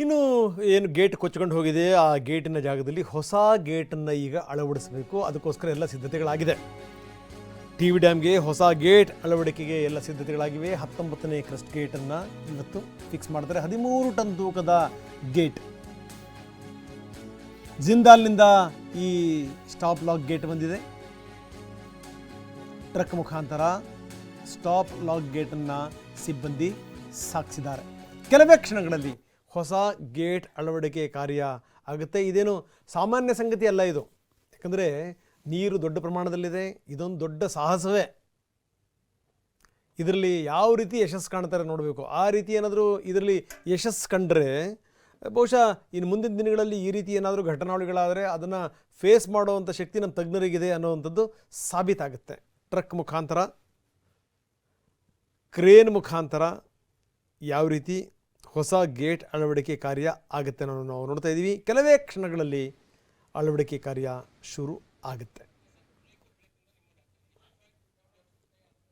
ಇನ್ನು ಏನು ಗೇಟ್ ಕೊಚ್ಕೊಂಡು ಹೋಗಿದೆ, ಆ ಗೇಟಿನ ಜಾಗದಲ್ಲಿ ಹೊಸ ಗೇಟನ್ನು ಈಗ ಅಳವಡಿಸಬೇಕು. ಅದಕ್ಕೋಸ್ಕರ ಎಲ್ಲ ಸಿದ್ಧತೆಗಳಾಗಿದೆ. ಟಿ ವಿ ಡ್ಯಾಮ್ಗೆ ಹೊಸ ಗೇಟ್ ಅಳವಡಿಕೆಗೆ ಎಲ್ಲ ಸಿದ್ಧತೆಗಳಾಗಿವೆ. ಹತ್ತೊಂಬತ್ತನೇ ಕ್ರಸ್ಟ್ ಗೇಟನ್ನು ಇವತ್ತು ಫಿಕ್ಸ್ ಮಾಡ್ತಾರೆ ಹದಿಮೂರು ಟನ್ ತೂಕದ ಗೇಟ್. ಜಿಂದಾಲ್ನಿಂದ ಈ ಸ್ಟಾಪ್ ಲಾಕ್ ಗೇಟ್ ಬಂದಿದೆ. ಟ್ರಕ್ ಮುಖಾಂತರ ಸ್ಟಾಪ್ ಲಾಕ್ ಗೇಟನ್ನು ಸಿಬ್ಬಂದಿ ಸಾಗಿಸಿದ್ದಾರೆ ಕೆಲವೇ ಕ್ಷಣಗಳಲ್ಲಿ ಹೊಸ ಗೇಟ್ ಅಳವಡಿಕೆ ಕಾರ್ಯ ಆಗುತ್ತೆ. ಇದೇನು ಸಾಮಾನ್ಯ ಸಂಗತಿ ಅಲ್ಲ ಇದು. ಯಾಕಂದರೆ ನೀರು ದೊಡ್ಡ ಪ್ರಮಾಣದಲ್ಲಿದೆ, ಇದೊಂದು ದೊಡ್ಡ ಸಾಹಸವೇ. ಇದರಲ್ಲಿ ಯಾವ ರೀತಿ ಯಶಸ್ಸು ಕಾಣ್ತಾರೆ ನೋಡಬೇಕು. ಆ ರೀತಿ ಏನಾದರೂ ಇದರಲ್ಲಿ ಯಶಸ್ಸು ಕಂಡ್ರೆ, ಬಹುಶಃ ಇನ್ನು ಮುಂದಿನ ದಿನಗಳಲ್ಲಿ ಈ ರೀತಿ ಏನಾದರೂ ಘಟನಾವಳಿಗಳಾದರೆ ಅದನ್ನು ಫೇಸ್ ಮಾಡುವಂಥ ಶಕ್ತಿ ನಮ್ಮ ತಜ್ಞರಿಗಿದೆ ಅನ್ನೋವಂಥದ್ದು ಸಾಬೀತಾಗುತ್ತೆ. ಟ್ರಕ್ ಮುಖಾಂತರ, ಕ್ರೇನ್ ಮುಖಾಂತರ ಯಾವ ರೀತಿ ಹೊಸ ಗೇಟ್ ಅಳವಡಿಕೆ ಕಾರ್ಯ ಆಗುತ್ತೆ ಅನ್ನೋದನ್ನು ನಾವು ನೋಡ್ತಾ ಇದ್ದೀವಿ ಕೆಲವೇ ಕ್ಷಣಗಳಲ್ಲಿ ಅಳವಡಿಕೆ ಕಾರ್ಯ ಶುರು ಆಗುತ್ತೆ.